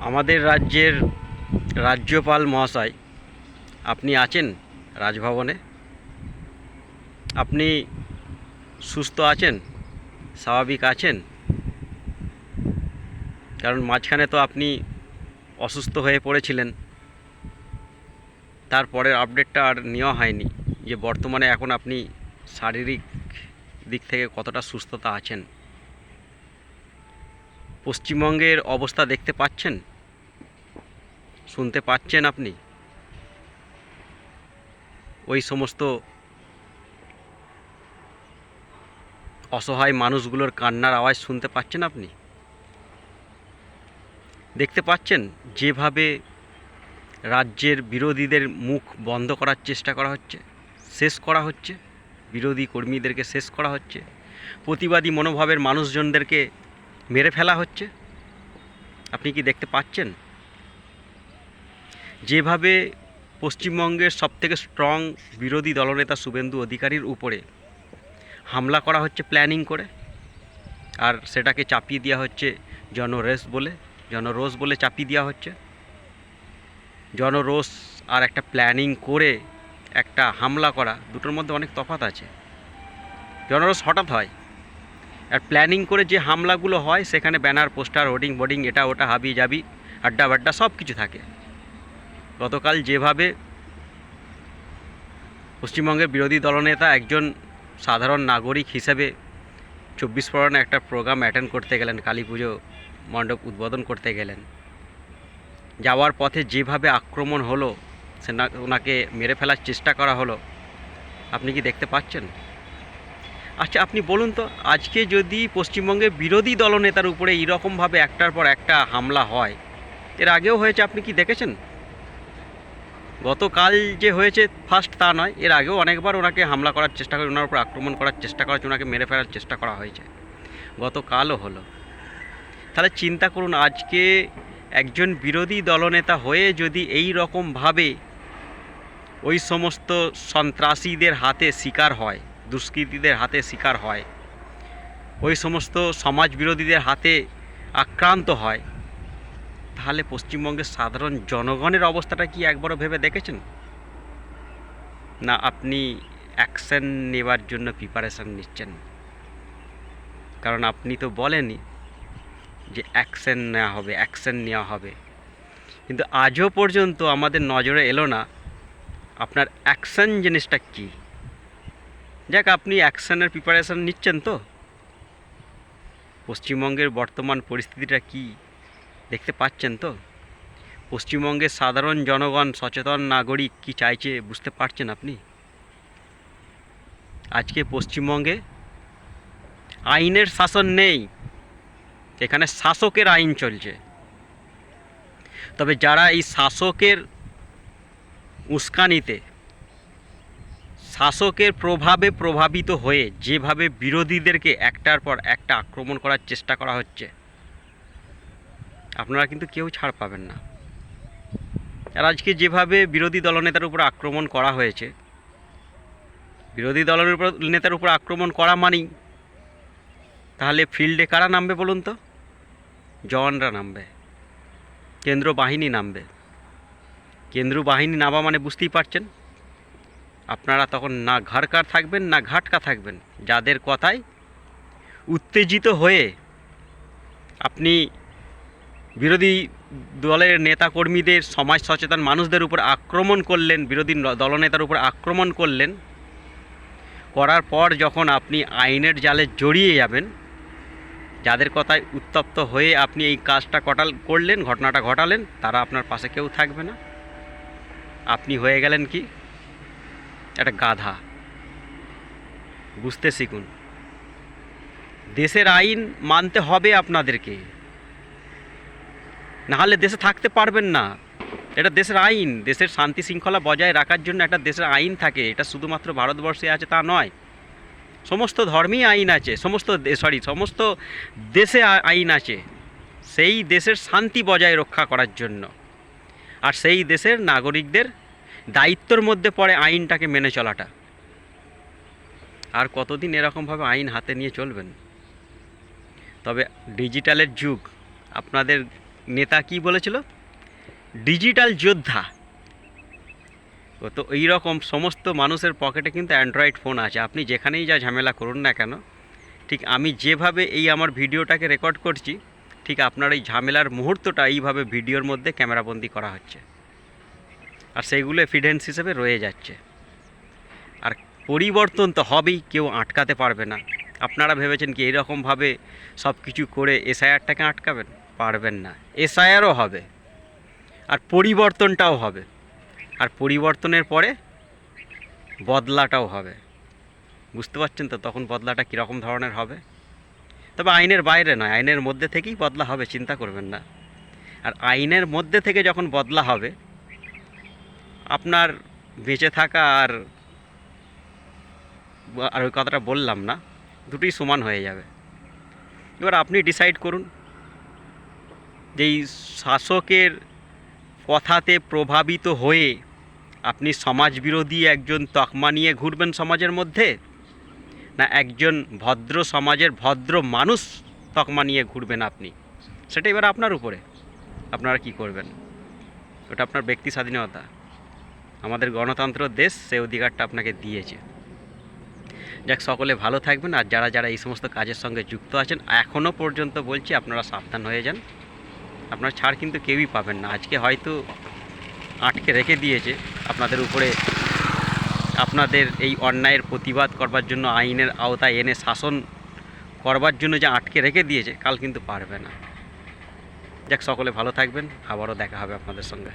আমাদের রাজ্যের রাজ্যপাল মহাশয়, আপনি আছেন রাজভবনে? আপনি সুস্থ আছেন? স্বাভাবিক আছেন? কারণ মাঝখানে তো আপনি অসুস্থ হয়ে পড়েছিলেন। তারপরের আপডেটটা আর নেওয়া হয়নি যে বর্তমানে এখন আপনি শারীরিক দিক থেকে কতটা সুস্থতা আছেন। পশ্চিমবঙ্গের অবস্থা দেখতে পাচ্ছেন? শুনতে পাচ্ছেন আপনি? ওই সমস্ত অসহায় মানুষগুলোর কান্নার আওয়াজ শুনতে পাচ্ছেন আপনি? দেখতে পাচ্ছেন, যেভাবে রাজ্যের বিরোধীদের মুখ বন্ধ করার চেষ্টা করা হচ্ছে, শেষ করা হচ্ছে, বিরোধী কর্মীদেরকে শেষ করা হচ্ছে, প্রতিবাদী মনোভাবের মানুষজনদেরকে মেরে ফেলা হচ্ছে। আপনি কি দেখতে পাচ্ছেন? যেভাবে পশ্চিমবঙ্গের সবথেকে স্ট্রং বিরোধী দলনেতা শুভেন্দু অধিকারীর উপরে হামলা করা হচ্ছে প্ল্যানিং করে, আর সেটাকে চাপিয়ে দেওয়া হচ্ছে জনরেস বলে জনরোষ বলে চাপিয়ে দেওয়া হচ্ছে। জনরোষ আর একটা প্ল্যানিং করে একটা হামলা করা, দুটোর মধ্যে অনেক তফাৎ আছে। জনরোষ হঠাৎ হয়? আর প্ল্যানিং করে যে হামলাগুলো হয়, সেখানে ব্যানার পোস্টার হোর্ডিং বোর্ডিং এটা, ওটা, হাবি, জাবি, আড্ডা, বাড্ডা, সব কিছু থাকে। গতকাল যেভাবে পশ্চিমবঙ্গের বিরোধী দলনেতা একজন সাধারণ নাগরিক হিসেবে চব্বিশ পরগনা একটা প্রোগ্রাম অ্যাটেন্ড করতে গেলেন, কালী পুজো মণ্ডপ উদ্বোধন করতে গেলেন। যাওয়ার পথে যেভাবে আক্রমণ হলো সে ওনাকে মেরে ফেলার চেষ্টা করা হলো, আপনি কি দেখতে পাচ্ছেন? আচ্ছা আপনি বলুন তো, আজকে যদি পশ্চিমবঙ্গে বিরোধী দলনেতার উপরে এইরকমভাবে একটার পর একটা হামলা হয়, এর আগেও হয়েছে, আপনি কি দেখেছেন? গতকাল যে হয়েছে ফার্স্ট তা নয়, এর আগেও অনেকবার ওনাকে হামলা করার চেষ্টা করে, ওনার উপর আক্রমণ করার চেষ্টা করা হয়েছে, ওনাকে মেরে ফেলার চেষ্টা করা হয়েছে। গতকালও হলো। তাহলে চিন্তা করুন, আজকে একজন বিরোধী দলনেতা হয়ে যদি এই রকমভাবে ওই সমস্ত সন্ত্রাসীদের হাতে শিকার হয় দুষ্কৃতীদের হাতে শিকার হয়। ওই সমস্ত সমাজ বিরোধীদের হাতে আক্রান্ত হয়। তাহলে পশ্চিমবঙ্গের সাধারণ জনগণের অবস্থাটা কি একবারও ভেবে দেখেছেন? না, আপনি অ্যাকশন নেবার জন্য প্রিপারেশন নিচ্ছেন। কারণ আপনি তো বলেনই যে অ্যাকশন নেওয়া হবে, অ্যাকশন নেওয়া হবে। কিন্তু আজও পর্যন্ত আমাদের নজরে এলো না আপনার অ্যাকশন জিনিসটা কী? যাক, আপনি অ্যাকশনের প্রিপারেশন নিচ্ছেন তো। পশ্চিমবঙ্গের বর্তমান পরিস্থিতিটা কি দেখতে পাচ্ছেন তো? পশ্চিমবঙ্গের সাধারণ জনগণ, সচেতন নাগরিক কি চাইছে বুঝতে পারছেন আপনি? আজকে পশ্চিমবঙ্গে আইনের শাসন নেই, এখানে শাসকের আইন চলছে। তবে যারা এই শাসকের উস্কানিতে শাসকের প্রভাবে প্রভাবিত হয়ে যেভাবে বিরোধীদেরকে একটার পর একটা আক্রমণ করার চেষ্টা করা হচ্ছে, আপনারা কিন্তু কেউ ছাড় পাবেন না। আর আজকে যেভাবে বিরোধী দলনেতার উপর আক্রমণ করা হয়েছে, বিরোধী দলের উপর নেতার উপর আক্রমণ করা মানেই, তাহলে ফিল্ডে কারা নামবে বলুন তো? জওয়ানরা নামবে কেন্দ্র বাহিনী নামবে। কেন্দ্র বাহিনী নামা মানে বুঝতেই পারছেন? আপনারা তখন না ঘরকার থাকবেন, না ঘাটকা থাকবেন। যাদের কথায় উত্তেজিত হয়ে আপনি বিরোধী দলের নেতাকর্মীদের, সমাজ সচেতন মানুষদের উপর আক্রমণ করলেন, বিরোধী দলনেতার উপর আক্রমণ করলেন, করার পর যখন আপনি আইনের জালে জড়িয়ে যাবেন, যাদের কথায় উত্তপ্ত হয়ে আপনি এই কাজটা কটাল করলেন, ঘটনাটা ঘটালেন, তারা আপনার পাশে কেউ থাকবে না। আপনি হয়ে গেলেন কি? একটা গাধা। বুঝতে শিখুন। দেশের আইন মানতে হবে আপনাদেরকে। নাহলে দেশে থাকতে পারবেন না। এটা দেশের আইন। দেশের শান্তি শৃঙ্খলা বজায় রাখার জন্য একটা দেশের আইন থাকে। এটা শুধুমাত্র ভারতবর্ষে আছে তা নয়। সমস্ত ধর্মেই আইন আছে। সমস্ত সরি সমস্ত দেশে আইন আছে। সেই দেশের শান্তি বজায় রক্ষা করার জন্য। আর সেই দেশের নাগরিকদের দায়িত্বর মধ্যে পড়ে আইনটাকে মেনে চলাটা। আর কতদিন এরকমভাবে আইন হাতে নিয়ে চলবেন? তবে ডিজিটালের যুগ। আপনাদের নেতা কি বলেছিল? ডিজিটাল যোদ্ধা। তো এই রকম সমস্ত মানুষের পকেটে কিন্তু অ্যান্ড্রয়েড ফোন আছে। আপনি যেখানেই যা ঝামেলা করুন না কেন, ঠিক আমি যেভাবে এই আমার ভিডিওটাকে রেকর্ড করছি, ঠিক আপনার এই ঝামেলার মুহূর্তটা এইভাবে ভিডিওর মধ্যে ক্যামেরাবন্দি করা হচ্ছে। আর সেইগুলো এভিডেন্স হিসেবে রয়ে যাচ্ছে। আর পরিবর্তন তো হবেই, কেউ আটকাতে পারবে না। আপনারা ভেবেছেন কি এরকমভাবে সব কিছু করে এসআইআরটাকে আটকাবেন? পারবেন না। এসআইআরও হবে। আর পরিবর্তনটাও হবে। আর পরিবর্তনের পরে বদলাটাও হবে। বুঝতে পারছেন তো তখন বদলাটা কীরকম ধরনের হবে? তবে আইনের বাইরে নয়, আইনের মধ্যে থেকেই বদলা হবে, চিন্তা করবেন না। আর আইনের মধ্যে থেকে যখন বদলা হবে আপনার বেঁচে থাকা আর আর ওই কথাটা বললাম না, দুটোই সমান হয়ে যাবে। এবার আপনি ডিসাইড করুন যে এই শাসকের কথাতে প্রভাবিত হয়ে আপনি সমাজবিরোধী একজন তকমা নিয়ে ঘুরবেন সমাজের মধ্যে, না একজন ভদ্র সমাজের ভদ্র মানুষ তকমা নিয়ে ঘুরবেন আপনি? সেটা এবার আপনার উপরে। আপনারা কি করবেন? ওটা আপনার ব্যক্তি স্বাধীনতা। আমাদের গণতন্ত্র দেশ, সে অধিকারটা আপনাকে দিয়েছে। যাক, সকলে ভালো থাকবেন, আর যারা যারা এই সমস্ত কাজের সঙ্গে যুক্ত আছেন এখনও পর্যন্ত বলছি আপনারা সাবধান হয়ে যান। আপনার ছাড় কিন্তু কেউই পাবেন না। আজকে হয়তো আটকে রেখে দিয়েছে আপনাদের উপরে। আপনাদের এই অন্যায়ের প্রতিবাদ করবার জন্য, আইনের আওতায় এনে শাসন করবার জন্য যে আটকে রেখে দিয়েছে, কাল কিন্তু পারবে না। যাক, সকলে ভালো থাকবেন। আবারও দেখা হবে আপনাদের সঙ্গে।